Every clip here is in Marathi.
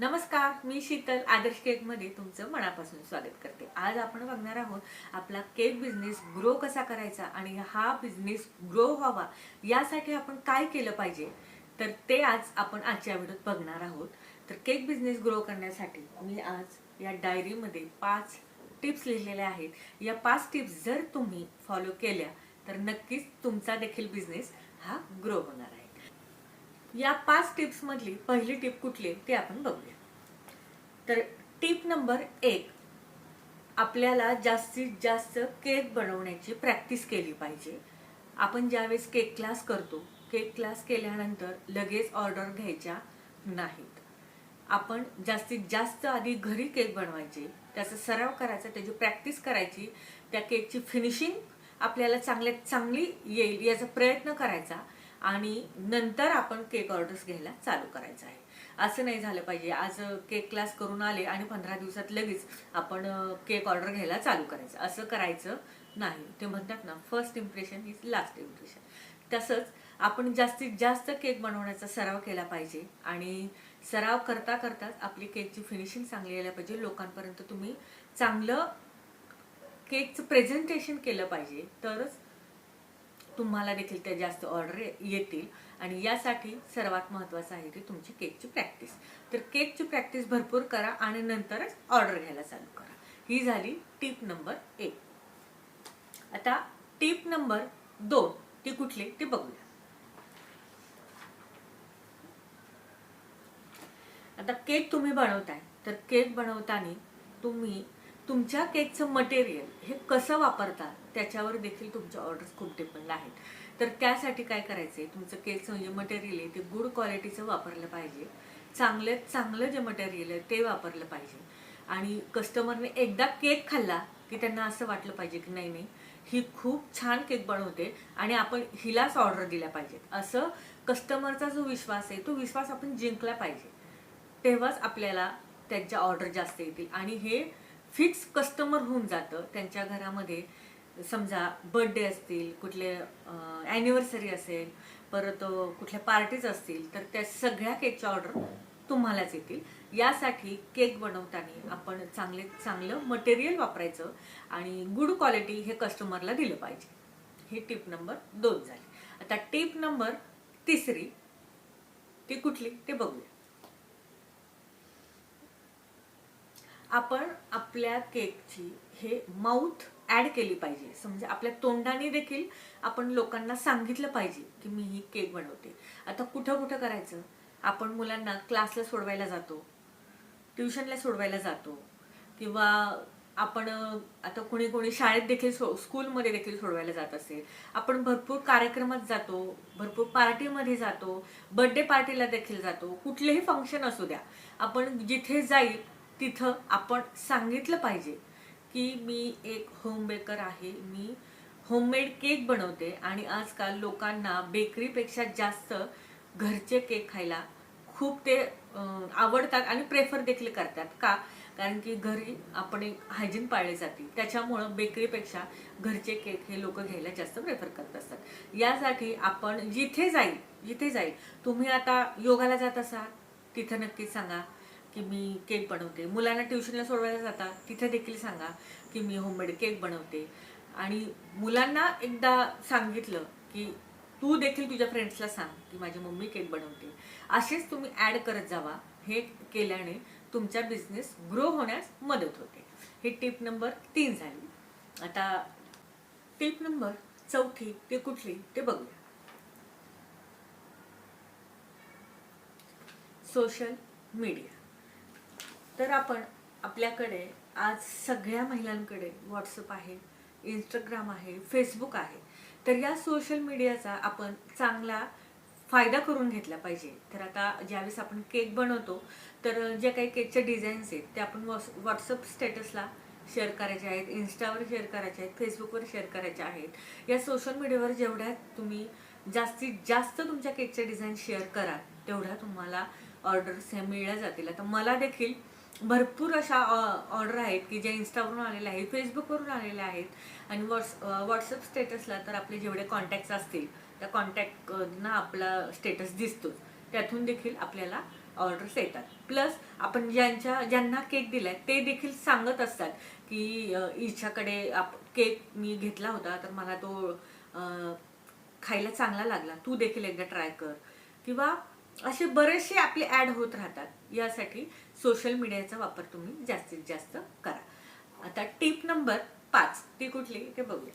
नमस्कार मी शीतल आदर्श केकमध्ये तुमचं मनापासून स्वागत करते. आज आपण बघणार आहोत आपला केक बिझनेस ग्रो कसा करायचा आणि हा बिझनेस ग्रो व्हावा यासाठी आपण काय केलं पाहिजे? तर ते आज आपण आजच्या व्हिडिओत बघणार आहोत. तर केक बिझनेस ग्रो करण्यासाठी मी आज या डायरीमध्ये पाच टिप्स लिहिलेल्या आहेत. या पाच टिप्स जर तुम्ही फॉलो केल्या तर नक्कीच तुमचा देखील बिझनेस हा ग्रो होणार आहे. या पाच टिप्स मधली पहिली टिप कुठली ती आपण बघूया. तर टिप नंबर एक आपल्याला जास्तीत जास्त केक बनवण्याची प्रॅक्टिस केली पाहिजे. आपण ज्यावेळेस केक क्लास करतो केक क्लास केल्यानंतर लगेच ऑर्डर घ्यायच्या नाहीत. आपण जास्तीत जास्त आधी घरी केक बनवायचे त्याचा सराव करायचा त्याची प्रॅक्टिस करायची त्या केकची फिनिशिंग आपल्याला चांगल्यात चांगली येईल याचा प्रयत्न करायचा. आणि नंतर आपण केक ऑर्डर्स घ्यायला चालू करायचं आहे. असं नाही झालं पाहिजे. आज केक क्लास करून आले आणि पंधरा दिवसात लगेच आपण केक ऑर्डर घ्यायला चालू करायचं. असं करायचं नाही. ते म्हणतात ना first impression is last impression तसंच आपण जास्तीत जास्त केक बनवण्याचा सराव केला पाहिजे आणि सराव करता करताच आपली केकची फिनिशिंग चांगली यायला पाहिजे. लोकांपर्यंत तुम्ही चांगलं केकचं प्रेझेंटेशन केलं पाहिजे. तरच तुम्हाला देखील त्या जास्त ऑर्डर येतील. आणि यासाठी सर्वात महत्त्वाचं आहे की तुमची केकची प्रॅक्टिस तर केकची प्रॅक्टिस भरपूर करा आणि नंतरच ऑर्डर घ्यायला चालू करा. ही झाली टीप नंबर एक. आता टीप नंबर दोन. ती कुठली? ती बघूया. आता केक तुम्ही बनवताय. तर केक बनवताना तुम्ही तुमच्या केकचं मटेरियल हे कसं वापरता? त्याच्यावर देखील तुमच्या ऑर्डर्स खूप डिपेंड आहेत. तर त्यासाठी काय करायचं आहे तुमचं केस म्हणजे मटेरियल आहे ते गुड क्वालिटीचं वापरलं पाहिजे. चांगलं चांगलं जे मटेरियल आहे ते वापरलं पाहिजे. आणि कस्टमरने एकदा केक खाल्ला की त्यांना असं वाटलं पाहिजे की नाही नाही ही खूप छान केक बनवते आणि आपण हिलाच ऑर्डर दिल्या पाहिजेत. असं कस्टमरचा जो विश्वास आहे तो विश्वास आपण जिंकला पाहिजे. तेव्हाच आपल्याला त्यांच्या ऑर्डर जास्त येतील. आणि हे फिक्स कस्टमर होऊन जातं. त्यांच्या घरामध्ये समजा बर्थडे असतील कुठले ॲनिव्हर्सरी असेल परत कुठल्या पार्टीज असतील तर त्या सगळ्या केकच्या ऑर्डर तुम्हालाच येतील. यासाठी केक बनवताना आपण चांगले चांगलं मटेरियल वापरायचं आणि गुड क्वालिटी हे कस्टमरला दिलं पाहिजे. ही टिप नंबर दोन झाली. आता टिप नंबर तिसरी ती कुठली ते बघूया. आपण आपल्या केकची हे माउथ ऍड केली पाहिजे. समजा म्हणजे आपल्या तोंडाने देखील आपण लोकांना सांगितलं पाहिजे की मी ही केक बनवते. आता कुठं कुठं करायचं? आपण मुलांना क्लासला सोडवायला जातो ट्युशनला सोडवायला जातो किंवा आपण आता कोणी कोणी शाळेत देखील सो स्कूलमध्ये देखील सोडवायला जात असेल आपण भरपूर कार्यक्रमात जातो भरपूर पार्टीमध्ये जातो बर्थडे पार्टीला देखील जातो. कुठलेही फंक्शन असू द्या. आपण जिथे जाईल तिथं आपण सांगितलं पाहिजे की मी एक होम बेकर आहे. मी होममेड केक बनवते आणि आजकाल लोकांना बेकरीपेक्षा जास्त घरचे केक खायला खूप ते आवडतात आणि प्रेफर देखील करतात. का? कारण की घरी आपण एक हायजीन पाळली जाते. त्याच्यामुळं बेकरीपेक्षा घरचे केक हे लोक घ्यायला जास्त प्रेफर करत असतात. यासाठी आपण जिथे जाईल जिथे जाईल तुम्ही आता योगाला जात असाल तिथं नक्कीच सांगा. की मी केक बनवते. मुलांना ट्युशनला सोडवायला जाता तिथे देखील सांगा की मी होममेड केक बनवते. आणि मुलांना एकदा सांगितलं की तू देखील तुझ्या फ्रेंड्सला सांग की माझी मम्मी केक बनवते. असेच तुम्ही ॲड करत जावा. हे केल्याने तुमचा बिझनेस ग्रो होण्यास मदत होते. ही टिप नंबर तीन झाली. आता टिप नंबर चौथी ते कुठली ते बघूया. सोशल मीडिया तर आपण आपल्याकडे आज सगळ्या महिलांकडे व्हॉट्सअप आहे इंस्टाग्राम आहे फेसबुक आहे. तर या सोशल मीडियाचा आपण चांगला फायदा करून घेतला पाहिजे. तर आता ज्यावेळेस आपण केक बनवतो तर ज्या काही केकच्या डिझाईन्स आहेत ते आपण व्हॉट्सअप स्टेटसला शेअर करायचे आहेत इन्स्टावर शेअर करायचे आहेत फेसबुकवर शेअर करायचे आहेत. या सोशल मीडियावर जेवढ्या तुम्ही जास्तीत जास्त तुमच्या केकच्या डिझाईन शेअर कराल तेवढ्या तुम्हाला ऑर्डर्स ह्या मिळल्या जातील. आता मला देखील भरपूर अशा ऑर्डर आहेत की ज्या इन्स्टावरून आलेल्या आहेत फेसबुकवरून आलेल्या आहेत. आणि व्हॉट्स व्हॉट्सअप स्टेटसला तर आपले जेवढे कॉन्टॅक्ट्स असतील त्या कॉन्टॅक्टना आपला स्टेटस दिसतो त्यातून देखील आपल्याला ऑर्डर्स येतात. प्लस आपण ज्यांच्या ज्यांना केक दिलाय ते देखील सांगत असतात की हिच्याकडे आप केक मी घेतला होता तर मला तो खायला चांगला लागला. तू देखील एकदा ट्राय कर. किंवा असे बरेचसे आपले ऍड होत राहतात. यासाठी सोशल मीडियाचा वापर तुम्ही जास्तीत जास्त करा. आता टिप नंबर पाच. ती कुठली ते बघूया.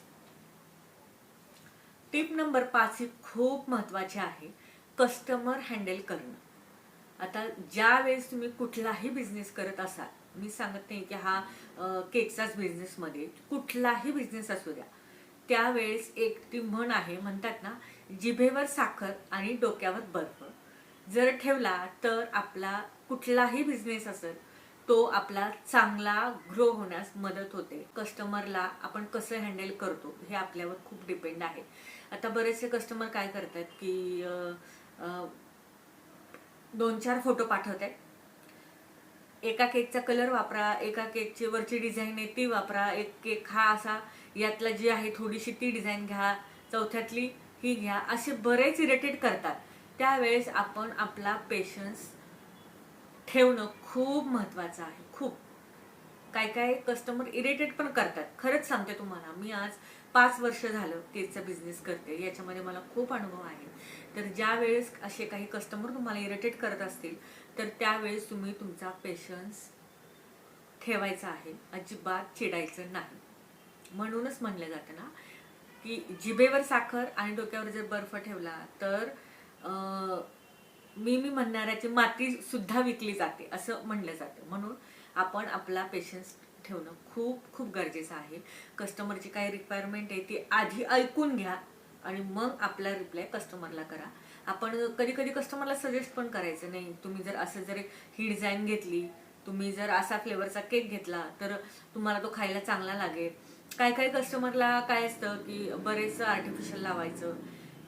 टिप नंबर पाच ही खूप महत्वाची आहे. कस्टमर हँडल करणं. आता ज्या वेळेस तुम्ही कुठलाही बिझनेस करत असाल मी सांगत नाही की हा केकचाच बिझनेसमध्ये कुठलाही बिझनेस असू द्या त्यावेळेस एक ती म्हण आहे म्हणतात ना जिभेवर साखर आणि डोक्यावर बर्फ. जर ठेवला तर आपला कुठलाही बिझनेस असेल तो आपला चांगला ग्रो होण्यास मदत होते. कस्टमरला आपण कसं हँडल करतो हे आपल्यावर खूप डिपेंड आहे. आता बरेचसे कस्टमर काय करतात की दोन चार फोटो पाठवत आहेत एका केकचा कलर वापरा एका केकची वरची डिझाईन आहे ती वापरा. एक केक हा असा यातला जी आहे थोडीशी ती डिझाईन घ्या. चौथ्यातली ही घ्या. असे बरेच इरिटेट करतात. त्यावेळेस आपण आपला पेशन्स ठेवणं खूप महत्वाचं आहे. खूप. काय काय कस्टमर इरिटेट पण करतात. खरंच सांगते तुम्हाला मी आज पाच वर्ष झालं केकचा बिझनेस करते. याच्यामध्ये मला खूप अनुभव आहे. तर ज्या वेळेस असे काही कस्टमर तुम्हाला इरिटेट करत असतील तर त्यावेळेस तुम्ही तुमचा पेशन्स ठेवायचा आहे. अजिबात चिडायचं नाही. म्हणूनच म्हणलं जातं ना की जिभेवर साखर आणि डोक्यावर जर बर्फ ठेवला तर मी मी म्हणणाऱ्याची माती सुद्धा विकली जाते असं म्हणलं जातं. म्हणून आपण आपला पेशन्स ठेवणं खूप खूप गरजेचं आहे. कस्टमरची काय रिक्वायरमेंट आहे ती आधी ऐकून घ्या आणि मग आपला रिप्लाय कस्टमरला करा. आपण कधी कधी कस्टमरला सजेस्ट पण करायचं नाही. तुम्ही जर असं जर ही डिझाईन घेतली तुम्ही जर असा फ्लेवरचा केक घेतला तर तुम्हाला तो खायला चांगला लागेल. काय काय कस्टमरला काय असतं की बरेच आर्टिफिशियल लावायचं.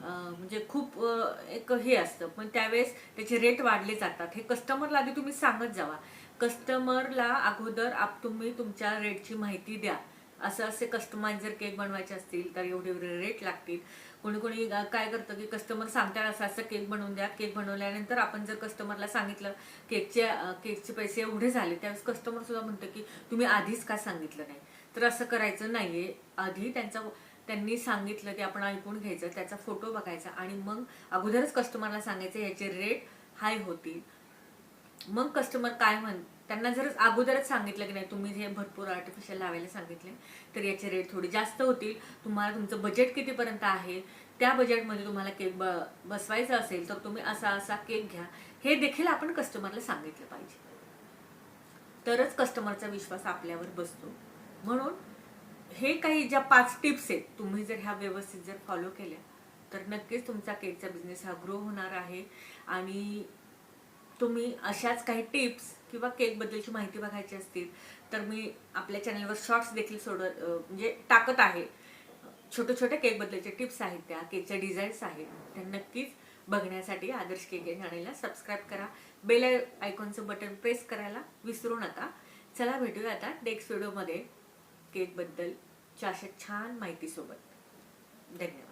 म्हणजे खूप एक हे असतं. पण त्यावेळेस त्याचे रेट वाढले जातात. हे कस्टमरला आधी तुम्ही सांगत जावा. कस्टमरला अगोदर आप तुम्ही तुमच्या रेटची माहिती द्या. असं असे कस्टमाइज जर केक बनवायचे असतील तर एवढे एवढे रेट लागतील. कोणी कोणी काय करतं की कस्टमर सांगतात असं असं केक बनवून द्या. केक बनवल्यानंतर आपण जर कस्टमरला सांगितलं केकचे केकचे पैसे एवढे झाले त्यावेळेस कस्टमर सुद्धा म्हणतं की तुम्ही आधीच का सांगितलं नाही? तर असं करायचं नाहीये. आधी त्यांचा त्यांनी सांगितलं ते आपण ऐकून घ्यायचं त्याचा फोटो बघायचा आणि मग अगोदरच कस्टमरला सांगायचं याचे रेट हाय होतील मग कस्टमर काय म्हण त्यांना जर अगोदरच सांगितलं की नाही तुम्ही हे भरपूर आर्टिफिशियल लावायला सांगितले तर याचे रेट थोडे जास्त होतील तुम्हाला तुमचं बजेट कितीपर्यंत आहे त्या बजेटमध्ये तुम्हाला केक ब बसवायचा असेल तर तुम्ही असा असा केक घ्या. हे देखील आपण कस्टमरला सांगितलं पाहिजे. तरच कस्टमरचा विश्वास आपल्यावर बसतो. म्हणून हे काही ज्या पाच टिप्स आहेत तुम्ही जर ह्या व्यवस्थित जर फॉलो केल्या तर नक्कीच तुमचा केकचा बिझनेस हा ग्रो होणार आहे. आणि तुम्ही अशाच काही टिप्स किंवा केकबद्दलची माहिती बघायची असतील तर मी आपल्या चॅनलवर शॉर्ट्स देखील सोडत म्हणजे टाकत आहे. छोटे छोटे केकबद्दलचे टिप्स आहेत त्या केकच्या डिझाईन्स आहेत. त्या नक्कीच बघण्यासाठी आदर्श केक या चॅनलला सबस्क्राईब करा. बेल आयकॉनचं बटन प्रेस करायला विसरू नका. चला भेटूया आता नेक्स्ट व्हिडिओमध्ये केकबद्दलच्या अशा छान माहितीसोबत. धन्यवाद.